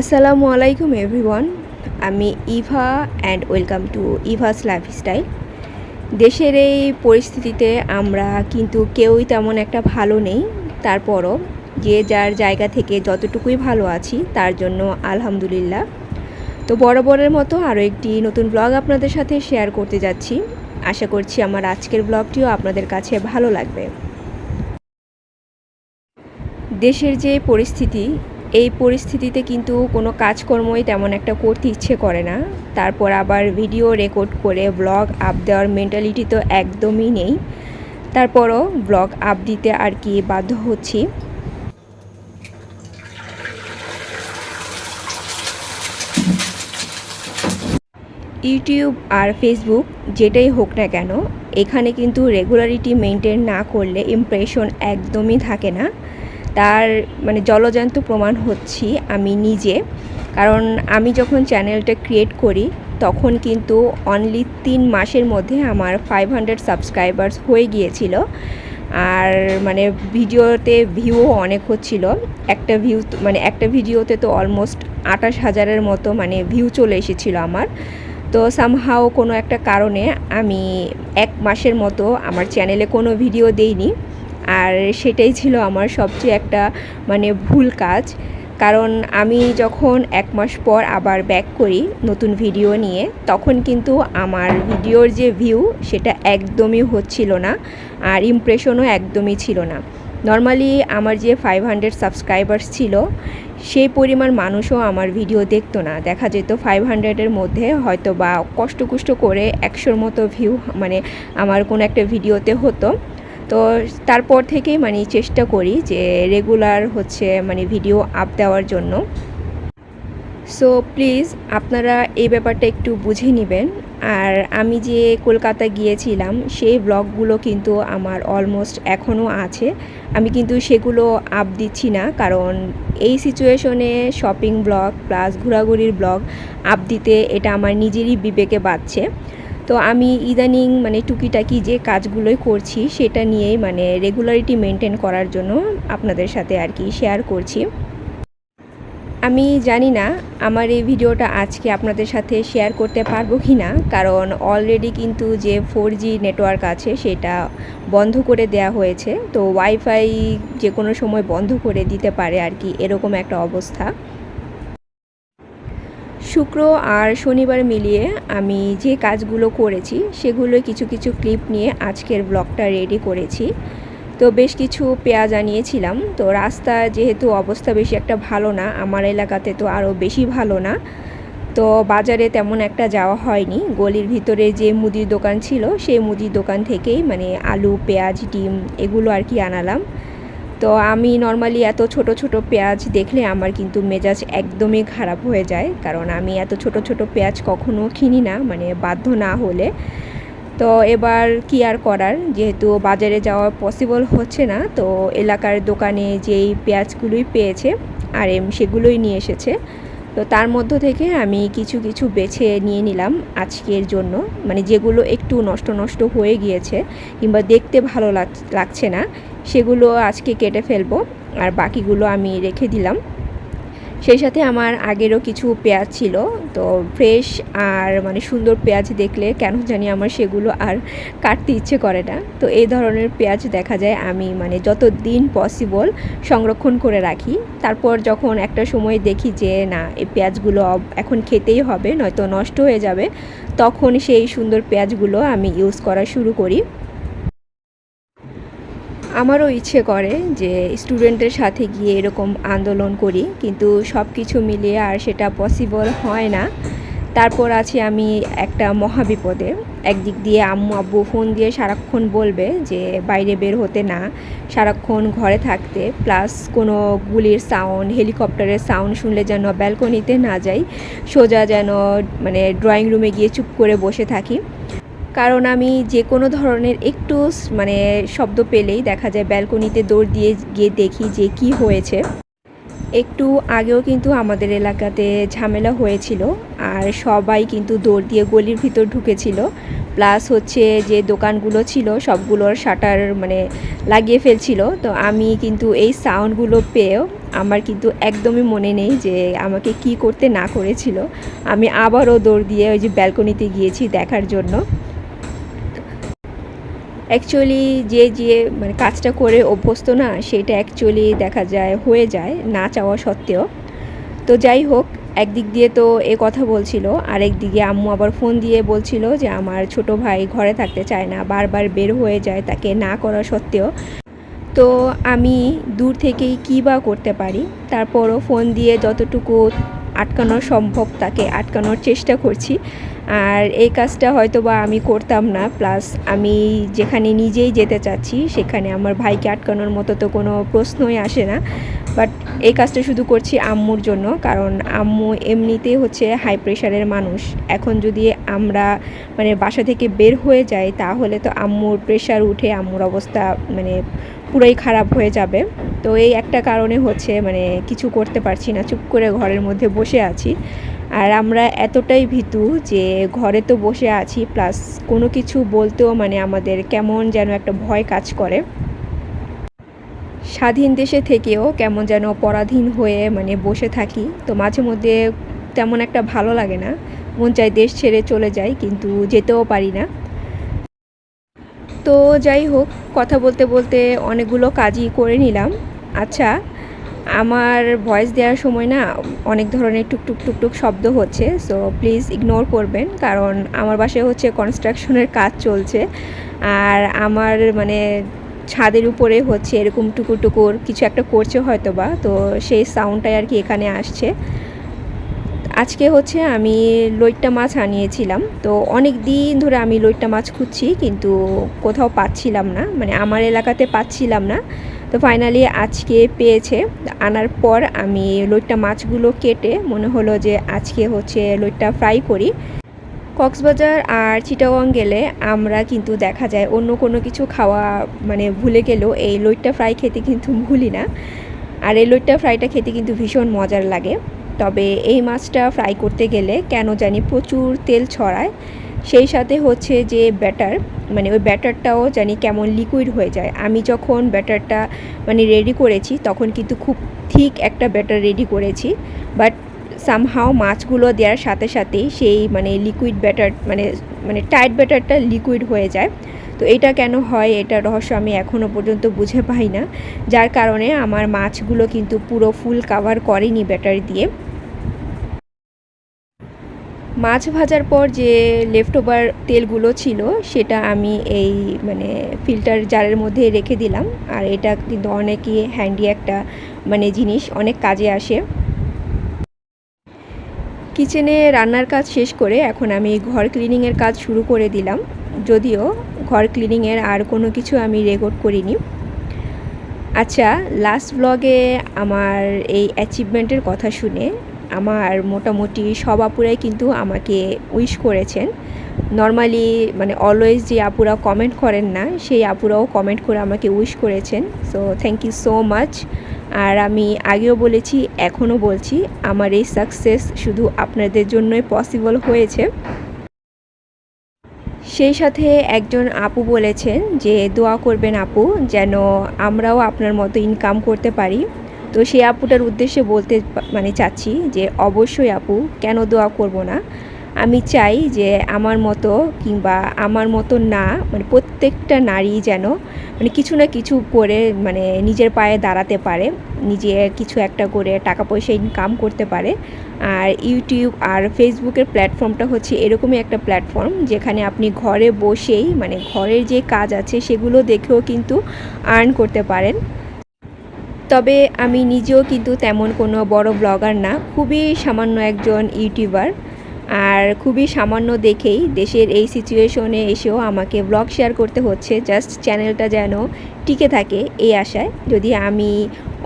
আসসালামু আলাইকুম এভরিওয়ান, আমি Eva and welcome to Eva's lifestyle দেশের এই পরিস্থিতিতে আমরা কিন্তু কেউই তেমন একটা ভালো নেই, তারপরও যে যার জায়গা থেকে যতটুকুই ভালো আছি, তার জন্য আলহামদুলিল্লাহ। তো বরাবরের মতো আরও একটি নতুন ব্লগ আপনাদের সাথে শেয়ার করতে যাচ্ছি। আশা করছি আমার আজকের ব্লগটিও আপনাদের কাছে ভালো লাগবে। দেশের যে পরিস্থিতি এই পরিস্থিতিতে কিন্তু কোনো কাজকর্মই তেমন একটা করতে ইচ্ছে করে না। তারপর আবার ভিডিও রেকর্ড করে ব্লগ আপ দেওয়ার মেন্টালিটি তো একদমই নেই। তারপরও ব্লগ আপ দিতে আর কি বাধ্য হচ্ছি। ইউটিউব আর ফেসবুক যেটাই হোক না কেন, এখানে কিন্তু রেগুলারিটি মেনটেন না করলে ইমপ্রেশন একদমই থাকে না। তার মানে জলজান্ত প্রমাণ হচ্ছি আমি নিজে। কারণ আমি যখন চ্যানেলটা ক্রিয়েট করি, তখন কিন্তু অনলি তিন মাসের মধ্যে আমার ফাইভ হান্ড্রেড সাবস্ক্রাইবার্স হয়ে গিয়েছিল। আর মানে ভিডিওতে ভিউও অনেক হচ্ছিল। একটা ভিউ মানে একটা ভিডিওতে তো অলমোস্ট আঠাশ হাজারের মতো মানে ভিউ চলে এসেছিল আমার। তো সামহাও কোনো একটা কারণে আমি এক মাসের মতো আমার চ্যানেলে কোনো ভিডিও দেইনি। আর সেটাই ছিল আমার সবচেয়ে একটা মানে ভুল কাজ। কারণ আমি যখন এক মাস পর আবার ব্যাক করি নতুন ভিডিও নিয়ে, তখন কিন্তু আমার ভিডিওর যে ভিউ সেটা একদমই হচ্ছিল না আর ইমপ্রেশনও একদমই ছিল না। নর্মালি আমার যে ফাইভ হান্ড্রেড সাবস্ক্রাইবার্স ছিল, সেই পরিমাণ মানুষও আমার ভিডিও দেখতো না। দেখা যেত ফাইভ হান্ড্রেডের মধ্যে হয়তো বা কষ্ট কুষ্ট করে একশোর মতো ভিউ মানে আমার কোনো একটা ভিডিওতে হতো। তো তারপর থেকেই মানে চেষ্টা করি যে রেগুলার হচ্ছে মানে ভিডিও আপ দেওয়ার জন্য। সো প্লিজ আপনারা এই ব্যাপারটা একটু বুঝে নেবেন। আর আমি যে কলকাতা গিয়েছিলাম, সেই ব্লগগুলো কিন্তু আমার অলমোস্ট এখনও আছে। আমি কিন্তু সেগুলো আপ দিচ্ছি না, কারণ এই সিচুয়েশনে শপিং ব্লগ প্লাস ঘোরাঘুরির ব্লগ আপ দিতে এটা আমার নিজেরই বিবেকে বাজছে তো আমি ইদানিং মানে টুকিটাকি যে কাজগুলোই করছি, সেটা নিয়েই মানে রেগুলারিটি মেনটেন করার জন্য আপনাদের সাথে আর কি শেয়ার করছি। আমি জানি না আমার এই ভিডিওটা আজকে আপনাদের সাথে শেয়ার করতে পারব কি না কারণ অলরেডি কিন্তু যে ফোর জি নেটওয়ার্ক আছে, সেটা বন্ধ করে দেয়া হয়েছে। তো ওয়াইফাই যে কোনো সময় বন্ধ করে দিতে পারে আর কি, এরকম একটা অবস্থা। শুক্র আর শনিবার মিলিয়ে আমি যে কাজগুলো করেছি, সেগুলো কিছু কিছু ক্লিপ নিয়ে আজকের ব্লগটা রেডি করেছি। তো বেশ কিছু পেঁয়াজ আনিয়েছিলাম। তো রাস্তা যেহেতু অবস্থা বেশি একটা ভালো না, আমার এলাকাতে তো আরও বেশি ভালো না। তো বাজারে তেমন একটা যাওয়া হয়নি। গলির ভিতরে যে মুদির দোকান ছিল, সেই মুদির দোকান থেকেই মানে আলু, পেঁয়াজ, ডিম এগুলো আর কি আনালাম। তো আমি নর্মালি এত ছোট ছোট পেঁয়াজ দেখলে আমার কিন্তু মেজাজ একদমই খারাপ হয়ে যায়। কারণ আমি এত ছোট ছোট পেঁয়াজ কখনো কিনি না মানে বাধ্য না হলে। তো এবার কি আর করার? যেহেতু বাজারে যাওয়া পসিবল হচ্ছে না, তো এলাকার দোকানে যেই পেঁয়াজগুলোই পেয়েছে, আর এম সেগুলোই নিয়ে এসেছে। তো তার মধ্য থেকে আমি কিছু কিছু বেছে নিয়ে নিলাম আজকের জন্য। মানে যেগুলো একটু নষ্ট নষ্ট হয়ে গিয়েছে কিংবা দেখতে ভালো লাগছে না, সেগুলো আজকে কেটে ফেলব। আর বাকিগুলো আমি রেখে দিলাম। সেই সাথে আমার আগেরও কিছু পেঁয়াজ ছিল। তো ফ্রেশ আর মানে সুন্দর পেঁয়াজ দেখলে কেন জানি আমার সেগুলো আর কাটতে ইচ্ছে করে না। তো এই ধরনের পেঁয়াজ দেখা যায় আমি মানে যত দিন পসিবল সংরক্ষণ করে রাখি। তারপর যখন একটা সময় দেখি যে, না, এই পেঁয়াজগুলো এখন খেতেই হবে, নয়তো নষ্ট হয়ে যাবে, তখন সেই সুন্দর পেঁয়াজগুলো আমি ইউজ করা শুরু করি। আমারও ইচ্ছে করে যে স্টুডেন্টের সাথে গিয়ে এরকম আন্দোলন করি, কিন্তু সব কিছু মিলিয়ে আর সেটা পসিবল হয় না। তারপর আছি আমি একটা মহাবিপদে। একদিক দিয়ে আম্মু, আব্বু ফোন দিয়ে সারাক্ষণ বলবে যে, বাইরে বের হতে না। সারাক্ষণ ঘরে থাকতে। প্লাস কোনো গুলির সাউন্ড হেলিকপ্টারের সাউন্ড শুনলে যেন ব্যালকনিতে না যাই, সোজা যেন মানে ড্রয়িং রুমে গিয়ে চুপ করে বসে থাকি। কারণ আমি যে কোনো ধরনের একটু মানে শব্দ পেলেই দেখা যায় ব্যালকনিতে দৌড় দিয়ে গিয়ে দেখি যে কি হয়েছে। একটু আগেও কিন্তু আমাদের এলাকাতে ঝামেলা হয়েছিল, আর সবাই কিন্তু দৌড় দিয়ে গলির ভিতর ঢুকেছিল। প্লাস হচ্ছে যে দোকানগুলো ছিল সবগুলোর শাটার মানে লাগিয়ে ফেলছিল। তো আমি কিন্তু এই সাউন্ডগুলো পেয়েও আমার কিন্তু একদমই মনে নেই যে আমাকে কি করতে না করেছিল। আমি আবারও দৌড় দিয়ে ওই যে ব্যালকনিতে গিয়েছি দেখার জন্য। অ্যাকচুয়ালি যে যে মানে কাজটা করে অভ্যস্ত না, সেটা অ্যাকচুয়ালি দেখা যায়, হয়ে যায়, না চাওয়া সত্ত্বেও। তো যাই হোক, একদিক দিয়ে তো এ কথা বলছিল, আরেক দিকে আম্মু আবার ফোন দিয়ে বলছিল যে, আমার ছোট ভাই ঘরে থাকতে চায় না, বারবার বের হয়ে যায় তাকে না করা সত্ত্বেও। তো আমি দূর থেকেই কী বা করতে পারি? তারপরও ফোন দিয়ে যতটুকু আটকানো সম্ভব তাকে আটকানোর চেষ্টা করছি। আর এই কাজটা হয়তো বা আমি করতাম না, প্লাস আমি যেখানে নিজেই যেতে চাচ্ছি, সেখানে আমার ভাইকে আটকানোর মতো তো কোনো প্রশ্নই আসে না। বাট এই কাজটা শুধু করছি আম্মুর জন্য, কারণ আম্মু এমনিতেই হচ্ছে হাই প্রেশারের মানুষ। এখন যদি আমরা মানে বাসা থেকে বের হয়ে যাই, তাহলে তো আম্মুর প্রেশার উঠে আম্মুর অবস্থা মানে পুরোই খারাপ হয়ে যাবে। তো এই একটা কারণে হচ্ছে মানে কিছু করতে পারছি না, চুপ করে ঘরের মধ্যে বসে আছি। আর আমরা এতটাই ভীতু যে ঘরে তো বসে আছি প্লাস কোনো কিছু বলতেও মানে আমাদের কেমন যেন একটা ভয় কাজ করে। স্বাধীন দেশে থেকেও কেমন যেন পরাধীন হয়ে মানে বসে থাকি, তো মাঝে মধ্যে তেমন একটা ভালো লাগে না। মন চায় দেশ ছেড়ে চলে যাই, কিন্তু যেতেও পারি না। তো যাই হোক, কথা বলতে বলতে অনেকগুলো কাজই করে নিলাম। আচ্ছা আমার ভয়েস দেওয়ার সময় না অনেক ধরনের টুকটুক টুকটুক শব্দ হচ্ছে সো প্লিজ ইগনোর করবেন, কারণ আমার বাসায় হচ্ছে কনস্ট্রাকশনের কাজ চলছে, আর আমার মানে ছাদের উপরে হচ্ছে এরকম টুকুর টুকুর কিছু একটা করছে হয়তো বা তো সেই সাউন্ডটাই আর কি এখানে আসছে। আজকে হচ্ছে আমি লইট্টা মাছ আনিয়েছিলাম, তো অনেক দিন ধরে আমি লইট্টা মাছ খুঁজছি, কিন্তু কোথাও পাচ্ছিলাম না মানে আমার এলাকাতে পাচ্ছিলাম না তো ফাইনালি আজকে পেয়েছে। আনার পর আমি লইট্টা মাছগুলো কেটে মনে হলো যে আজকে হচ্ছে লইট্টা ফ্রাই করি। কক্সবাজার আর চিটাগং গেলে আমরা কিন্তু দেখা যায় অন্য কোনো কিছু খাওয়া মানে ভুলে গেলেও এই লইট্টা ফ্রাই খেতে কিন্তু ভুলি না। আর এই লইট্টা ফ্রাইটা খেতে কিন্তু ভীষণ মজার লাগে। তবে এই মাছটা ফ্রাই করতে গেলে কেন জানি প্রচুর তেল ছড়ায়। সেই সাথে হচ্ছে যে ব্যাটার মানে ওই ব্যাটারটাও জানি কেমন লিকুইড হয়ে যায়। আমি যখন ব্যাটারটা মানে রেডি করেছি, তখন কিন্তু খুব ঠিক একটা ব্যাটার রেডি করেছি। বাট সামহাও মাছগুলো দেওয়ার সাথে সাথেই সেই মানে লিকুইড ব্যাটার মানে মানে টাইট ব্যাটারটা লিকুইড হয়ে যায়। তো এটা কেন হয়, এটা রহস্য আমি এখনও পর্যন্ত বুঝে পাই না। যার কারণে আমার মাছগুলো কিন্তু পুরো ফুল কাভার করেনি ব্যাটার দিয়ে। মাছ ভাজার পর যে লেফট ওভার তেলগুলো ছিল, সেটা আমি এই মানে ফিল্টার জারের মধ্যে রেখে দিলাম। আর এটা কিন্তু অনেকই হ্যান্ডি একটা মানে জিনিস, অনেক কাজে আসে। কিচেনে রান্নার কাজ শেষ করে এখন আমি ঘর ক্লিনিংয়ের কাজ শুরু করে দিলাম। যদিও ঘর ক্লিনিংয়ের আর কোনো কিছু আমি রেকর্ড করিনি। আচ্ছা লাস্ট ব্লগে আমার এই অ্যাচিভমেন্টের কথা শুনে আমার মোটামুটি সব আপুরাই কিন্তু আমাকে উইশ করেছেন। নর্মালি মানে অলওয়েজ যে আপুরা কমেন্ট করেন না, সেই আপুরাও কমেন্ট করে আমাকে উইশ করেছেন। So thank you so much আর আমি আগেও বলেছি, এখনও বলছি, আমার এই সাকসেস শুধু আপনাদের জন্যই পসিবল হয়েছে। সেই সাথে একজন আপু বলেছেন যে, দোয়া করবেন আপু, যেন আমরাও আপনার মতো ইনকাম করতে পারি। তো সেই আপুটার উদ্দেশ্যে বলতে মানে চাচ্ছি যে অবশ্যই আপু, কেন দোয়া করব না? আমি চাই যে আমার মতো কিংবা আমার মতো না মানে প্রত্যেকটা নারী যেন মানে কিছু না কিছু করে মানে নিজের পায়ে দাঁড়াতে পারে, নিজে কিছু একটা করে টাকা পয়সা ইনকাম করতে পারে। আর ইউটিউব আর ফেসবুকের প্ল্যাটফর্মটা হচ্ছে এরকমই একটা প্ল্যাটফর্ম যেখানে আপনি ঘরে বসেই মানে ঘরের যে কাজ আছে সেগুলো দেখেও কিন্তু আর্ন করতে পারেন। তবে আমি নিজেও কিন্তু তেমন কোনো বড় ব্লগার না, খুবই সামান্য একজন ইউটিউবার। আর খুবই সামান্য দেখেই দেশের এই সিচুয়েশনে এসেও আমাকে ব্লগ শেয়ার করতে হচ্ছে, জাস্ট চ্যানেলটা যেন টিকে থাকে এই আশায়। যদি আমি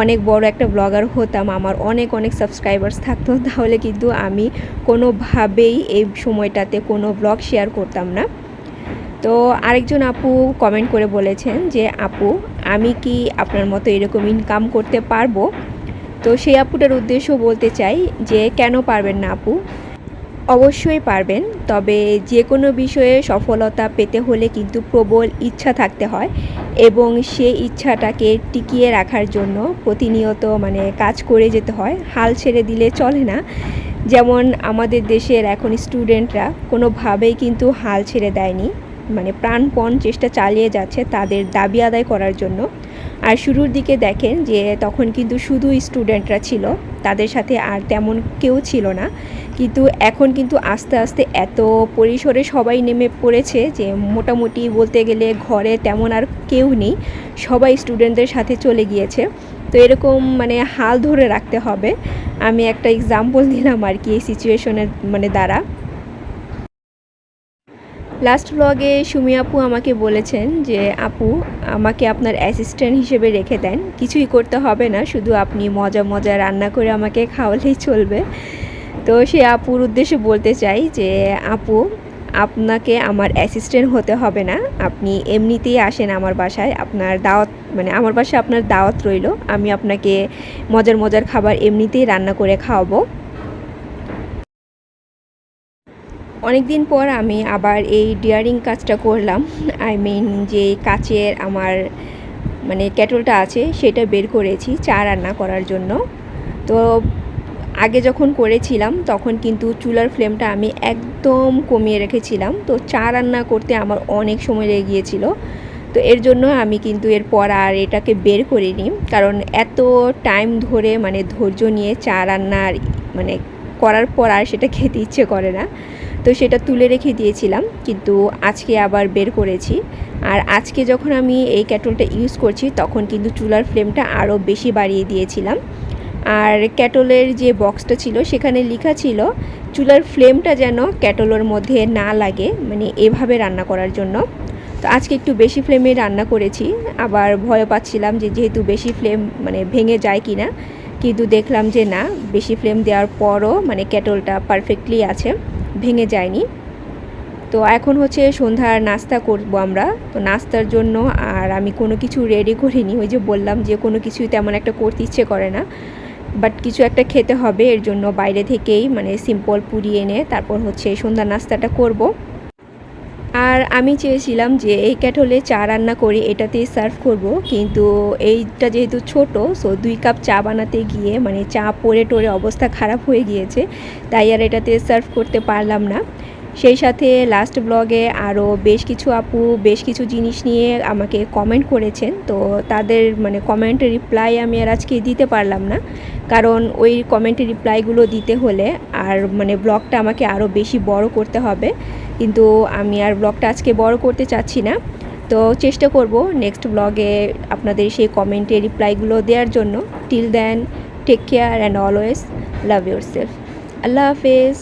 অনেক বড় একটা ব্লগার হতাম, আমার অনেক অনেক সাবস্ক্রাইবার্স থাকতো, তাহলে কিন্তু আমি কোনোভাবেই এই সময়টাতে কোনো ব্লগ শেয়ার করতাম না। তো আরেকজন আপু কমেন্ট করে বলেছেন যে, আপু, আমি কি আপনার মতো এরকম ইনকাম করতে পারব? তো সেই আপুটার উদ্দেশ্য বলতে চাই যে, কেন পারবেন না আপু? অবশ্যই পারবেন, তবে যে কোনো বিষয়ে সফলতা পেতে হলে কিন্তু প্রবল ইচ্ছা থাকতে হয় এবং সেই ইচ্ছাটাকে টিকিয়ে রাখার জন্য প্রতিনিয়ত মানে কাজ করে যেতে হয়, হাল ছেড়ে দিলে চলে না। যেমন আমাদের দেশের এখন স্টুডেন্টরা কোনোভাবেই কিন্তু হাল ছেড়ে দেয়নি। মানে প্রাণপণ চেষ্টা চালিয়ে যাচ্ছে তাদের দাবি আদায় করার জন্য। আর শুরুর দিকে দেখেন যে তখন কিন্তু শুধু স্টুডেন্টরা ছিল, তাদের সাথে আর তেমন কেউ ছিল না। কিন্তু এখন কিন্তু আস্তে আস্তে এত পরিসরে সবাই নেমে পড়েছে যে মোটামুটি বলতে গেলে ঘরে তেমন আর কেউ নেই, সবাই স্টুডেন্টদের সাথে চলে গিয়েছে। তো এরকম মানে হাল ধরে রাখতে হবে। আমি একটা এক্সাম্পল দিলাম আর কি এই সিচুয়েশনের মানে দ্বারা। লাস্ট ব্লগে সুমি আপু আমাকে বলেছেন যে, আপু, আমাকে আপনার অ্যাসিস্ট্যান্ট হিসেবে রেখে দেন। কিছুই করতে হবে না। শুধু আপনি মজা মজা রান্না করে আমাকে খাওয়ালেই চলবে। তো সে আপুর উদ্দেশ্যে বলতে চাই যে, আপু, আপনাকে আমার অ্যাসিস্ট্যান্ট হতে হবে না। আপনি এমনিতেই আসেন আমার বাসায়। আপনার দাওয়াত মানে আমার বাসায় আপনার দাওয়াত রইল। আমি আপনাকে মজার মজার খাবার এমনিতেই রান্না করে খাওয়াবো। অনেক দিন পর আমি আবার এই ডিয়ারিং কাজটা করলাম। আই মিন যে কাচের আমার মানে ক্যাটলটা আছে, সেটা বের করেছি চা রান্না করার জন্য। তো আগে যখন করেছিলাম, তখন কিন্তু চুলার ফ্লেমটা আমি একদম কমিয়ে রেখেছিলাম। তো চা রান্না করতে আমার অনেক সময় লেগে গিয়েছিল। তো এর জন্য আমি কিন্তু এরপর আর এটাকে বের করিনি। কারণ এত টাইম ধরে মানে ধৈর্য নিয়ে চা রান্নার মানে করার পর আর সেটা খেতে ইচ্ছে করে না। তো সেটা তুলে রেখে দিয়েছিলাম, কিন্তু আজকে আবার বের করেছি। আর আজকে যখন আমি এই ক্যাটলটা ইউজ করছি, তখন কিন্তু চুলার ফ্লেমটা আরও বেশি বাড়িয়ে দিয়েছিলাম। আর ক্যাটলের যে বক্সটা ছিল, সেখানে লেখা ছিল, চুলার ফ্লেমটা যেন ক্যাটলের মধ্যে না লাগে মানে এভাবে রান্না করার জন্য। তো আজকে একটু বেশি ফ্লেমে রান্না করেছি। আবার ভয় পাচ্ছিলাম যে যেহেতু বেশি ফ্লেম মানে ভেঙে যায় কি না কিন্তু দেখলাম যে না, বেশি ফ্লেম দেওয়ার পরও মানে ক্যাটলটা পারফেক্টলি আছে। ভেঙে যায়নি। তো এখন হচ্ছে সন্ধ্যার নাস্তা করব আমরা। তো নাস্তার জন্য আর আমি কোনো কিছু রেডি করিনি। ওই যে বললাম যে কোনো কিছুই তেমন একটা করতে ইচ্ছে করে না। বাট কিছু একটা খেতে হবে, এর জন্য বাইরে থেকেই মানে সিম্পল পুরি এনে তারপর হচ্ছে সন্ধ্যার নাস্তাটা করব। আর আমি চেয়েছিলাম যে এই ক্যাটলে চা রান্না করে এটাতেই সার্ভ করব, কিন্তু এইটা যেহেতু ছোট সো দুই কাপ চা বানাতে গিয়ে মানে চা পরে টোরে অবস্থা খারাপ হয়ে গিয়েছে, তাই আর এটাতে সার্ভ করতে পারলাম না। সেই সাথে লাস্ট ব্লগে আরও বেশ কিছু আপু বেশ কিছু জিনিস নিয়ে আমাকে কমেন্ট করেছেন, তো তাদের মানে কমেন্টের রিপ্লাই আমি আর আজকে দিতে পারলাম না। কারণ ওই কমেন্টের রিপ্লাইগুলো দিতে হলে আর মানে ব্লগটা আমাকে আরও বেশি বড় করতে হবে। কিন্তু আমি আর ব্লগটা আজকে বড় করতে চাচ্ছি না। তো চেষ্টা করব নেক্সট ব্লগে আপনাদের সেই কমেন্টে রিপ্লাইগুলো দেওয়ার জন্য। Till then take care and always love yourself আল্লাহ হাফেজ।